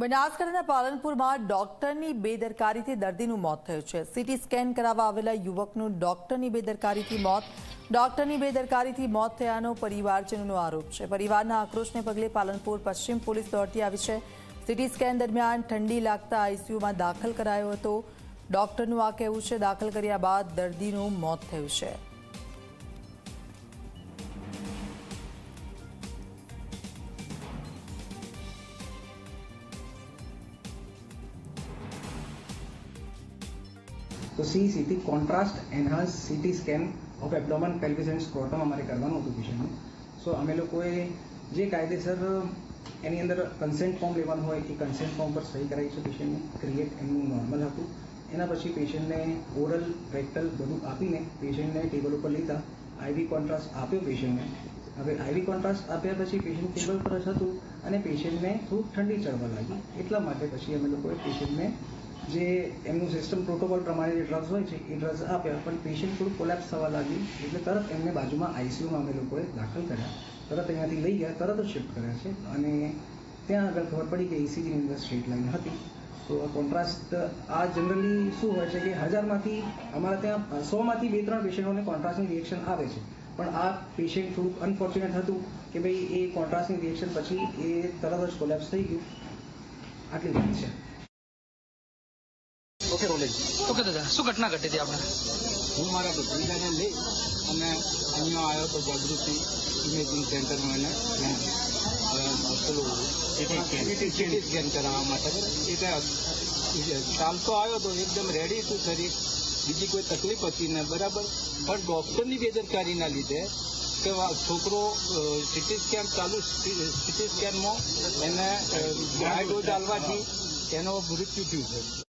બનાસકાંઠાના પાલનપુરમાં ડોક્ટરની બેદરકારીથી દર્દીનું મોત થયું છે. સીટી સ્કેન કરાવવા આવેલા યુવકનું ડોક્ટરની બેદરકારીથી મોત, ડોક્ટરની બેદરકારીથી મોત થયાનો પરિવારજનોનો આરોપ છે. પરિવારના આક્રોશને પગલે પાલનપુર પશ્ચિમ પોલીસ દોડતી આવી છે. સીટી સ્કેન દરમિયાન ઠંડી લાગતા આઈસીયુમાં દાખલ કરાયો હતો. ડોક્ટરનું આ કહેવું છે, દાખલ કર્યા બાદ દર્દીનું મોત થયું છે. તો C CT contrast enhance CT scan of abdomen pelvis and scrotum અમારે કરવાનું હતું પેશન્ટનું સો અમે લોકોએ જે કાયદેસર એની અંદર કન્સેન્ટ ફોર્મ લેવાનું હોય એ કન્સેન્ટ ફોર્મ પર સહી કરાવી છે પેશન્ટને ક્રિએટ એમનું નોર્મલ હતું એના પછી પેશન્ટને ઓરલ રેક્ટલ બધું આપીને પેશન્ટને ટેબલ ઉપર લીધા આઈવી કોન્ટ્રાસ્ટ આપ્યો પેશન્ટને હવે આઈવી કોન્ટ્રાસ્ટ આપ્યા પછી પેશન્ટ ટેબલ પર જ હતું અને પેશન્ટને થોડુંક ઠંડી ચડવા લાગી એટલા માટે પછી અમે લોકોએ પેશન્ટને જે એમનું સિસ્ટમ પ્રોટોકોલ પ્રમાણે જે ડ્રગ્સ હોય છે, એ ડ્રગ્સ આપ્યા પણ પેશન્ટ થોડું કોલેપ્સ થવા લાગ્યું, એટલે તરત એમને બાજુમાં આઈસીયુમાં અમે લોકોએ દાખલ કર્યા. તરત અહીંયાથી લઈ ગયા, તરત જ શિફ્ટ કર્યા છે. અને ત્યાં આગળ ખબર પડી કે ઇસીજીની અંદર સ્ટ્રીટ લાઈન હતી. તો કોન્ટ્રાસ્ટ આ જનરલી શું હોય છે કે હજારમાંથી, અમારે ત્યાં સોમાંથી બે ત્રણ પેશન્ટોને કોન્ટ્રાસ્ટની રિએક્શન આવે છે. પણ આ પેશન્ટ થોડુંક અનફોર્ચ્યુનેટ હતું કે ભાઈ, એ કોન્ટ્રાસ્ટની રિએક્શન પછી એ તરત જ કોલેપ્સ થઈ ગયું. આટલી વાત છે. Okay rolling. ઓકે દાદા. શું ઘટના ઘટી હતી આપણે? હું મારા ભત્રીજાને લઈ અને અહીંયા આવ્યો તો જાગૃતિ ઇમેજિંગ સેન્ટરમાં એને પેલું સીટી સ્કેન કરાવવા માટે. એટલે ચાલતો આવ્યો તો એકદમ રેડી હતું શરીર બીજી કોઈ તકલીફ હતી ને બરાબર. પણ ડોક્ટરની બેદરકારીના લીધે કે વા- છોકરો સીટી સ્કેન ચાલુ સીટી સ્કેનમાં એને ડોઝ ચાલવાથી એનો મૃત્યુ થયું છે.